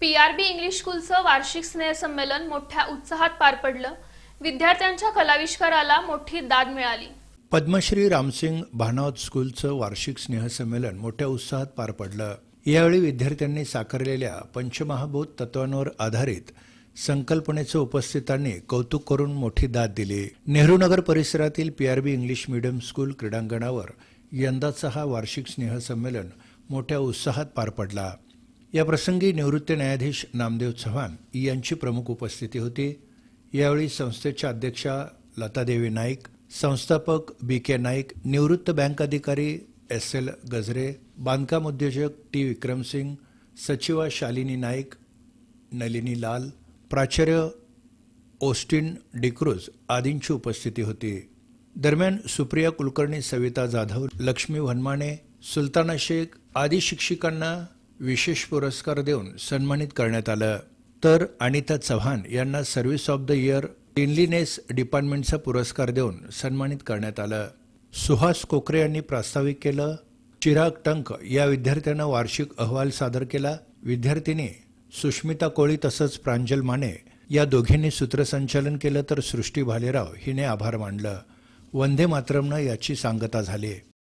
PRB English स्कूलचं वार्षिक स्नेहसंमेलन मोठ्या उत्साहात पार पडलं. विद्यार्थ्यांच्या कलाविष्काराला मोठी दाद मिळाली. पद्मश्री रामसिंग भानावत स्कूलचं वार्षिक स्नेहसंमेलन मोठ्या उत्साहात पार पडलं. यावेळी विद्यार्थ्यांनी साकारलेल्या पंचमहाभूत तत्वांवर आधारित संकल्पनेचं उपस्थितांनी कौतुक करून मोठी दाद दिली. नेहरू नगर परिसरातील पीआरबी इंग्लिश मीडियम स्कूल क्रीडांगणावर यंदाचा हा वार्षिक स्नेहसंमेलन मोठ्या उत्साहात पार पडला. या प्रसंगी निवृत्त न्यायाधीश नामदेव चव्हाण यांची प्रमुख उपस्थिती होती. यावेळी संस्थेच्या अध्यक्षा लतादेवी नाईक संस्थापक बी के नाईक निवृत्त बँक अधिकारी एस एल गजरे बांधकाम उद्योजक टी. विक्रमसिंग सचिवा शालिनी नाईक नलिनी लाल प्राचार्य ओस्टिन डिक्रूज आदींची उपस्थिती होती. दरम्यान सुप्रिया कुलकर्णी सविता जाधव लक्ष्मी वनमाने सुलताना शेख आदी शिक्षिकांना विशेष पुरस्कार देऊन सन्मानित करण्यात आलं. तर अनिता चव्हाण यांना service of the year cleanliness डिपार्टमेंटचा पुरस्कार देऊन सन्मानित करण्यात आलं. सुहास कोकरे यांनी प्रास्ताविक केलं. चिराग टंक या विद्यार्थ्यानं वार्षिक अहवाल सादर केला. विद्यार्थिनी सुष्मिता कोळी तसंच प्रांजल माने या दोघींनी सूत्रसंचालन केलं तर सृष्टी भालेराव हिने आभार मानलं. वंदे मातरमनं याची सांगता झाली.